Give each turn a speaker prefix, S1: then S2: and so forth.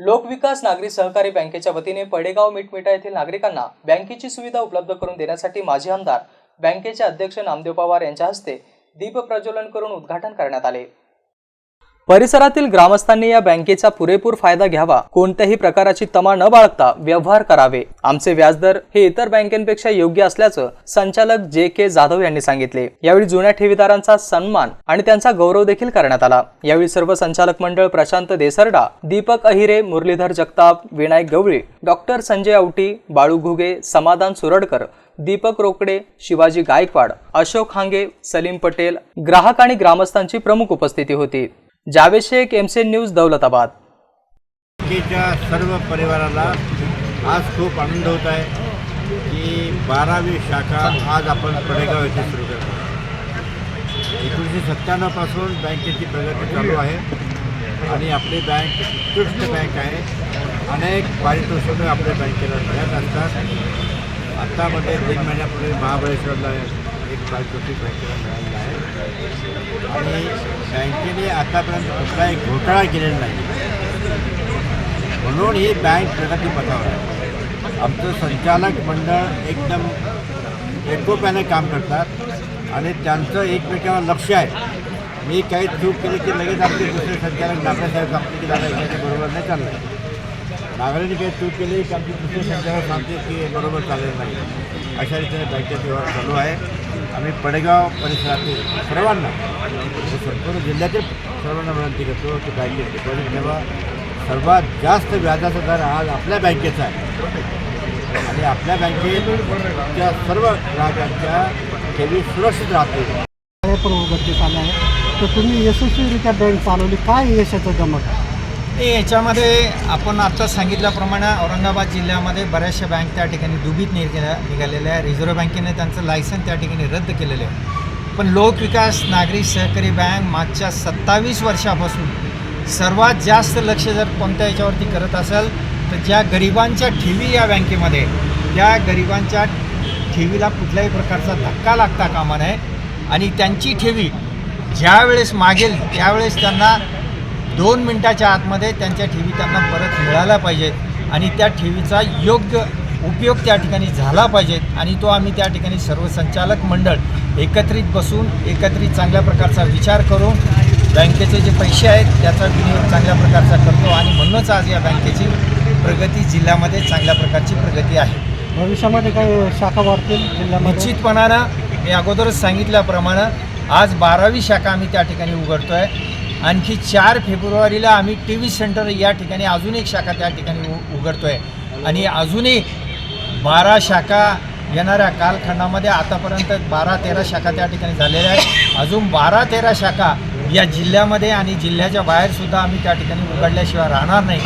S1: लोकविकास नागरी सहकारी बँकेच्या वतीने पडेगाव मिटमिटा येथील नागरिकांना बँकेची सुविधा उपलब्ध करून देण्यासाठी माजी आमदार बँकेचे अध्यक्ष नामदेव पवार यांच्या हस्ते दीप प्रज्वलन करून उद्घाटन करण्यात आले. परिसरातील ग्रामस्थांनी या बँकेचा पुरेपूर फायदा घ्यावा. कोणत्याही प्रकाराची तमा न बाळगता व्यवहार करावे. आमचे व्याजदर हे इतर बँकेपेक्षा योग्य असल्याचं संचालक जे के जाधव यांनी सांगितले. यावेळी जुन्या ठेवीदारांचा सन्मान आणि त्यांचा गौरव देखील करण्यात आला. यावेळी सर्व संचालक मंडळ प्रशांत देसरडा दीपक अहिरे मुरलीधर जगताप विनायक गवळी डॉक्टर संजय आवटी बाळू घुगे समाधान सुरडकर दीपक रोकडे शिवाजी गायकवाड अशोक हांगे सलीम पटेल ग्राहक आणि ग्रामस्थांची प्रमुख उपस्थिती होती. जावेद शेख एमसीएन न्यूज दौलताबाद
S2: सर्व परिवाराला आज खूप आनंद होत आहे की बारावी शाखा आज आपण पडेगाव येथे सुरू करतो एकोणीसशे सत्त्याण्णवपासून बँकेची प्रगती चालू आहे आणि आपली बँक उत्कृष्ट बँक आहे. अनेक पारितोषिकं आपल्या बँकेला मिळत असतात आत्तामध्ये म्हणजे तीन महिन्यापूर्वी महाबळेश्वरला एक पारितोषिक बँकेला मिळालेलं आहे. आणि बँकेने आतापर्यंत कुठलाही घोटाळा केलेला नाही. म्हणून ही बँक प्रगती पथावर आहे. आमचं संचालक मंडळ एकदम एकोप्याने काम करतात आणि त्यांचं एकमेकावर लक्ष आहे. मी काही चूक केली की लगेच आमचे दुसरे संचालक नागरेसाहेब सांगते की दादा याच्या बरोबर नाही चाललं आहे नागरिकांनी काही चूक केली की आमचे दुसरे संचालक सांगते की बरोबर चाललेलं नाही. अशा रीतीने बँकेचा व्यवहार चालू आहे. आम्ही पडेगाव परिसरातील सर्वांना म्हणजे संपूर्ण जिल्ह्यातील सर्वांना विनंती करतो की बँकेत डिपॉझिट ठेवा. सर्वात जास्त व्याजाचा दर आज आपल्या बँकेचा आहे. आणि आपल्या बँकेच्या सर्व ग्राहकांच्या ठेवी सुरक्षित राहतील.
S3: हे पण उघडकीस आलं आहे. तर तुम्ही यशस्वीरित्या बँक चालवली. काय यशाचं गमक आहे?
S4: याच्यामध्ये आपण आत्ता सांगितल्याप्रमाणे औरंगाबाद जिल्ह्यामध्ये बऱ्याचशा बँक त्या ठिकाणी दुबीत निघाल्या निघालेल्या आहे रिझर्व्ह बँकेने त्यांचं लायसन त्या ठिकाणी रद्द केलेलं आहे. पण लोकविकास नागरी सहकारी बँक मागच्या सत्तावीस वर्षापासून सर्वात जास्त लक्ष जर कोणत्या याच्यावरती करत असेल तर ज्या गरिबांच्या ठेवी या बँकेमध्ये त्या गरिबांच्या ठेवीला कुठल्याही प्रकारचा धक्का लागता कामा नये. आणि त्यांची ठेवी ज्यावेळेस मागेल त्यावेळेस त्यांना दोन मिनटाच्या आतमध्ये त्यांच्या ठेवी त्यांना परत मिळायला पाहिजेत आणि त्या ठेवीचा योग्य उपयोग त्या ठिकाणी झाला पाहिजेत आणि तो आम्ही त्या ठिकाणी सर्व संचालक मंडळ एकत्रित बसून एकत्रित चांगल्या प्रकारचा विचार करून बँकेचे जे पैसे आहेत त्याचा विनियोग चांगल्या प्रकारचा करतो आणि म्हणूनच आज या बँकेची प्रगती जिल्ह्यामध्ये चांगल्या प्रकारची प्रगती आहे.
S3: भविष्यामध्ये काही शाखा वाढतील जिल्ह्यामध्ये?
S4: निश्चितपणानं मी अगोदरच सांगितल्याप्रमाणे आज बारावी शाखा आम्ही त्या ठिकाणी उघडतो आहे आणखी चार फेब्रुवारीला आम्ही टी व्ही सेंटर या ठिकाणी अजून एक शाखा त्या ठिकाणी उ उघडतो आहे आणि अजूनही बारा शाखा येणाऱ्या कालखंडामध्ये आतापर्यंत बारा तेरा शाखा त्या ठिकाणी झालेल्या आहेत. अजून बारा तेरा शाखा या जिल्ह्यामध्ये आणि जिल्ह्याच्या बाहेरसुद्धा आम्ही त्या ठिकाणी उघडल्याशिवाय राहणार नाही.